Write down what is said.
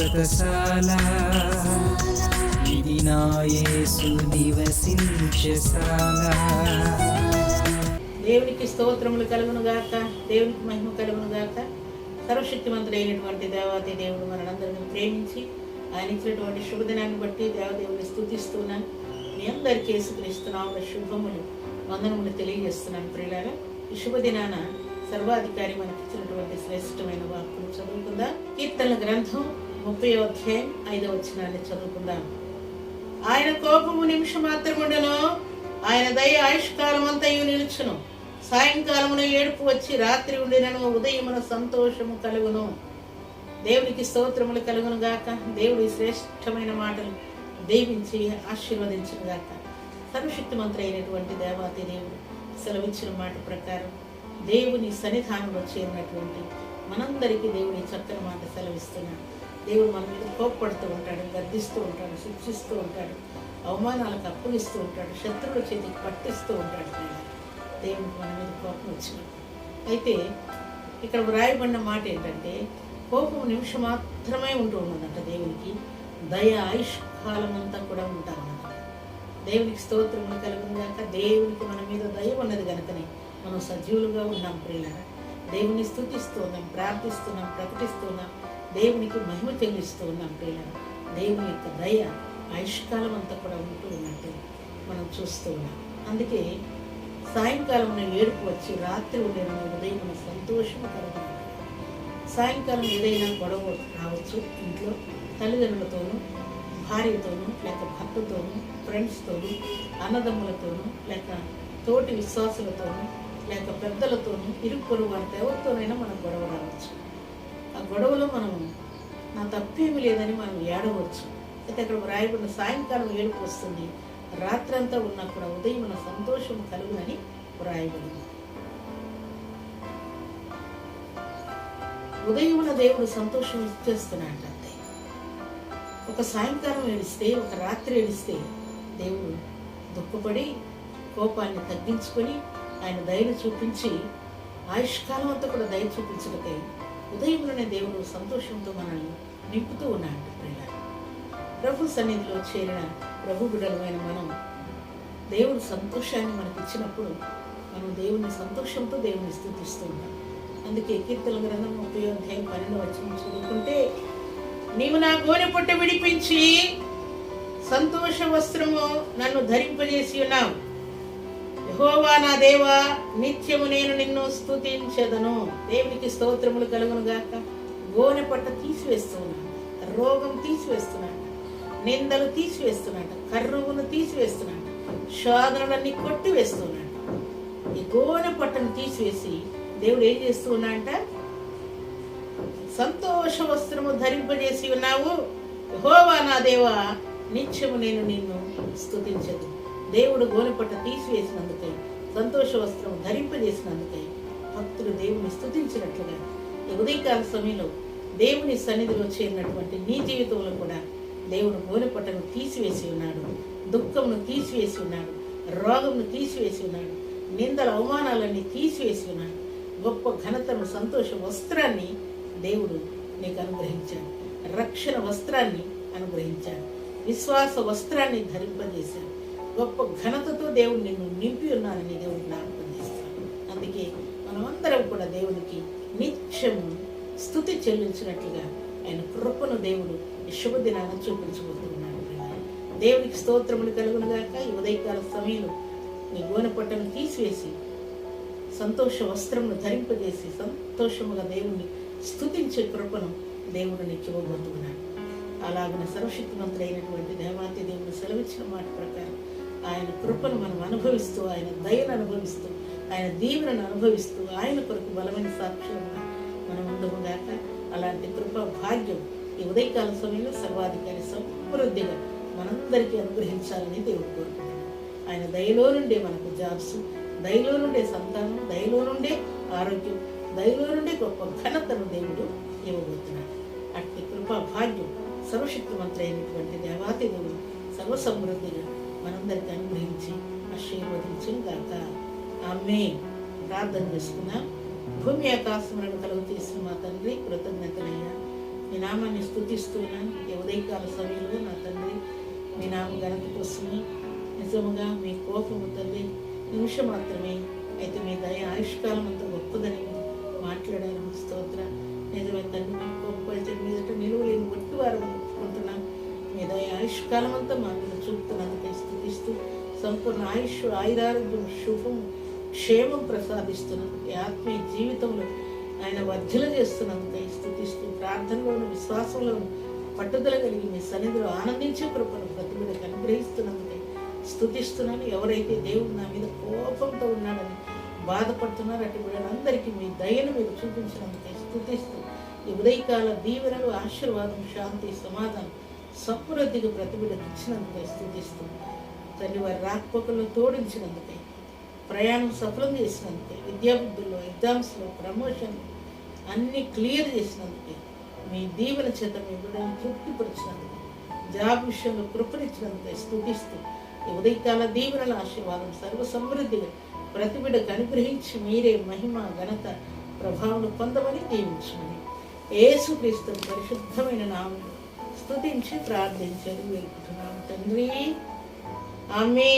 వ్రతశాల ఇది నా యేసు నివసించశాల దేవునికి స్తోత్రములు కలుగును గాక దేవునికి మహిమ కలుగును గాక. సర్వశక్తిమంతుడైనటువంటి దేవాతి దేవుడు మనందరిని ప్రేమించి ఆయన ఇచ్చినటువంటి శుభదినాన్ని బట్టి దేవదేవుని స్థుతిస్తున్నాను మీ అందరికీ యేసుక్రీస్తున్నాము శుభములు వందనములు తెలియజేస్తున్నాను ప్రియులారా. ఈ శుభదినాన సర్వాధికారి మనకి ఇచ్చినటువంటి శ్రేష్టమైన వాక్కులు చదువుకుందా. కీర్తన గ్రంథం ముప్పై అధ్యాయం ఐదవ వచ్చినాన్ని చదువుకుందాం. ఆయన కోపము నిమిషం మాత్రముండెను ఆయన దయ ఆయుష్కాలం అంతయు నిలుచును. సాయంకాలమున ఏడుపు వచ్చి రాత్రి ఉండినను ఉదయమున సంతోషము కలుగును. దేవునికి స్తోత్రములు కలుగును గాక. దేవుడి శ్రేష్టమైన మాటలు దీవించి ఆశీర్వదించును గాక సర్వశక్తిమంతుడు అయినటువంటి దేవాతి దేవుడు సెలవిచ్చిన మాట ప్రకారం దేవుని సన్నిధానంలో చేరినటువంటి మనందరికీ దేవుని చక్కని మాట సెలవిస్తున్నాడు. దేవుడు మన మీద కోప్పడుతూ ఉంటాడు గద్దిస్తూ ఉంటాడు శిక్షిస్తూ ఉంటాడు అవమానాలకు అప్పగిస్తూ ఉంటాడు శత్రువుల చేతికి పట్టిస్తూ ఉంటాడు దేవుడు మన మీద కోపం వచ్చినప్పుడు అయితే ఇక్కడ వ్రాయబడిన మాట ఏంటంటే కోపం నిమిషం మాత్రమే ఉంటూ ఉన్నదంట దేవునికి. దయ ఆయుష్కాలం అంతా కూడా ఉంటా ఉన్నదంట దేవునికి స్తోత్రములు కలుగును గాక దేవునికి మన మీద దయ ఉన్నది కనుకనే మనం సజీవులుగా ఉన్నాం ప్రియులరా. దేవుని స్థుతిస్తున్నాం ప్రార్థిస్తున్నాం ప్రకటిస్తున్నాం దేవునికి మహిమ చెల్లిస్తూ ఉన్నాం పిల్లలు దేవుని యొక్క దయ ఆయుష్కాలం అంతా కూడా ఉంటూ ఉన్నట్టు మనం చూస్తూ ఉన్నాం. అందుకే సాయంకాలం ఏడుపు వచ్చి రాత్రి ఉండేన ఉదయం సంతోషం కలుగుతుంది సాయంకాలం ఏదైనా గొడవ రావచ్చు ఇంట్లో తల్లిదండ్రులతోనూ భార్యతోనూ లేక భర్తతోనూ ఫ్రెండ్స్తోనూ అన్నదమ్ములతోనూ లేక తోటి విశ్వాసులతోనూ లేక పెద్దలతోనూ ఇరుక్కులు వారితో ఎవరితోనైనా మనం గొడవ రావచ్చు. ఆ గొడవలో మనం నా తప్పేమీ లేదని మనం ఏడవచ్చు. అయితే అక్కడ రాయకుండా సాయంకాలం ఏడుపు వస్తుంది. రాత్రంతా ఉన్నా కూడా ఉదయం మన సంతోషం కలుగునని వ్రాయబడింది ఉదయమున దేవుడు సంతోషం ఇచ్చేస్తున్నాడు అంతే. ఒక సాయంకాలం ఏడిస్తే ఒక రాత్రి ఏడిస్తే దేవుడు దుఃఖపడి కోపాన్ని తగ్గించుకొని ఆయన దయను చూపించి ఆయుష్కాలం అంతా కూడా దయ చూపించటకై ఉదయంలోనే దేవుడు సంతోషంతో మనల్ని నింపుతూ ఉన్నాడు ప్రభు సన్నిధిలో చేరిన ప్రభు బిడలమైన మనం దేవుడు సంతోషాన్ని మనకి ఇచ్చినప్పుడు మనం దేవుని సంతోషంతో దేవుని స్థుతిస్తూ ఉన్నాం అందుకే కీర్తన గ్రంథం ముప్పై అధ్యాయం పన్నెండు చదువుకుంటే నీవు నా గోనె పొట్ట విడిపించి సంతోష వస్త్రము నన్ను ధరింపజేసి ఉన్నావు. యహోవా నా దేవా నిత్యము నేను నిన్ను స్తుతించదను. దేవునికి స్తోత్రములు కలుగును గాక. గోనె పట్ట తీసివేస్తున్నాను రోగం తీసివేస్తున్నాడు నిందలు తీసివేస్తున్నాడు కర్రువును తీసివేస్తున్నాడు శోధనలన్నీ కొట్టివేస్తున్నాడు. ఈ గోనె పట్టను తీసివేసి దేవుడు ఏం చేస్తూ ఉన్నాడంట సంతోష వస్త్రము ధరింపజేసి ఉన్నావు. హోవా నా దేవా నిత్యము నేను నిన్ను స్తుతించదు దేవుడు గోనెపట్ట తీసివేసినందుకై సంతోష వస్త్రం ధరింపజేసినందుకై భక్తులు దేవుని స్థుతించినట్లుగా ఉదయకాల సమయంలో దేవుని సన్నిధిలో చేరినటువంటి నీ జీవితంలో కూడా దేవుడు గోనెపట్టను తీసివేసి ఉన్నాడు దుఃఖమును తీసివేసి ఉన్నాడు రోగమును తీసివేసి ఉన్నాడు నిందల అవమానాలన్నీ తీసివేసి ఉన్నాడు. గొప్ప ఘనతను సంతోష వస్త్రాన్ని దేవుడు నీకు అనుగ్రహించాడు. రక్షణ వస్త్రాన్ని అనుగ్రహించాడు. విశ్వాస వస్త్రాన్ని ధరింపజేశాడు. గొప్ప ఘనతతో దేవుడు నిన్ను నింపి ఉన్నానని దేవుడు జ్ఞాపకం చేస్తాడు. అందుకే మనమందరం కూడా దేవునికి నిత్యము స్థుతి చెల్లించినట్లుగా ఆయన కృపను దేవుడు ఈ శుభదినాన్ని చూపించబోతున్నాడు దేవునికి స్తోత్రములు కలుగును గాక. ఈ ఉదయకాల సమయంలో నీ గోనె పొట్టను తీసివేసి సంతోష వస్త్రమును ధరింపజేసి సంతోషముగా దేవుణ్ణి స్థుతించే కృపను దేవుడు నీకు ఇవ్వబోతున్నాడు అలాగిన సర్వశక్తివంతుడైనటువంటి దేవాతి దేవుడు సెలవిచ్చిన మాట ప్రకారం ఆయన కృపను మనం అనుభవిస్తూ ఆయన దయను అనుభవిస్తూ ఆయన దీవెనను అనుభవిస్తూ ఆయన కొరకు బలమైన సాక్ష్యంగా మనం ఉండముగాక అలాంటి కృప భాగ్యం ఈ ఉదయకాల సమయంలో సర్వాధికారి సమృద్ధిగా మనందరికీ అనుగ్రహించాలని దేవుడు కోరుకుంటున్నాడు. ఆయన దయలో నుండే మనకు జాబ్స్ దయలో నుండే సంతానం దయలో నుండే ఆరోగ్యం దయలో నుండే గొప్ప ఘనతను దేవుడు ఇవ్వబోతున్నాడు. అట్టి కృపా భాగ్యం సర్వశక్తివంతులైనటువంటి దేవాతి దేవుడు సర్వసమృద్ధిగా మనందరికీ అనుగ్రహించి ఆశీర్వదించిన గాక. ఆమె ప్రార్థన చేసుకున్నాం భూమి ఆకాశములను కలుగు చేసిన మా తండ్రి కృతజ్ఞతలయ్యా. మీ నామాన్ని స్థుతిస్తున్నాను ఈ ఉదయకాల సమయంలో నా తండ్రి మీ నామ ఘనత కోసమే నిజముగా మీ కోపము తల్లి నిమిషం మాత్రమే. అయితే మీ దయ ఆయుష్కాలం అంత గొప్పదని మాట్లాడాను స్తోత్ర. నిజమే తండ్రి మీ కోపం మీదట నిలువలేని ఒట్టి మీద ఆయుష్కాలం అంతా మా మీద చూపుతున్నందుకే స్థుతిస్తూ సంపూర్ణ ఆయుష్ ఆయురారోగ్యం శుభం క్షేమం ప్రసాదిస్తున్నందుకే ఆత్మీయ జీవితంలో ఆయన వర్ధల చేస్తున్నందుకై స్థుతిస్తూ ప్రార్థనలోను విశ్వాసంలోను పట్టుదల కలిగి మీ సన్నిధిలో ఆనందించే కృపను ప్రతిబిడకు అనుగ్రహిస్తున్నందుకై స్థుతిస్తున్నాను. ఎవరైతే దేవుడు నా మీద కోపంతో ఉన్నాడని బాధపడుతున్నారు అటు బిడ్డలందరికీ మీ దయను మీరు చూపించినందుకే స్థుతిస్తూ ఈ ఉదయకాల దీవెనలు ఆశీర్వాదం శాంతి సమాధానం సమృద్ధిగా ప్రతిబిడ ఇచ్చినందుకే స్థుతిస్తూ తల్లి వారి రాకపోకల్లో తోడించినందుకే ప్రయాణం సఫలం చేసినందుకే విద్యాబుద్ధుల్లో ఎగ్జామ్స్లో ప్రమోషన్ అన్నీ క్లియర్ చేసినందుకే మీ దీవెన చేత మీ బిడ్డను తృప్తిపరిచినందుకు జాబ్ విషయంలో కృపనిచ్చినందుకే స్థుతిస్తూ ఉదయకాల దీవెనల ఆశీర్వాదం సర్వ సమృద్ధిగా ప్రతి బిడ్డకు అనుగ్రహించి మీరే మహిమ ఘనత ప్రభావం పొందమని దీవించమని. ఏసుక్రీస్తు పరిశుద్ధమైన నామం స్తుతించి ప్రార్థించండి. వేడుకుంటున్నాం తండ్రి ఆమె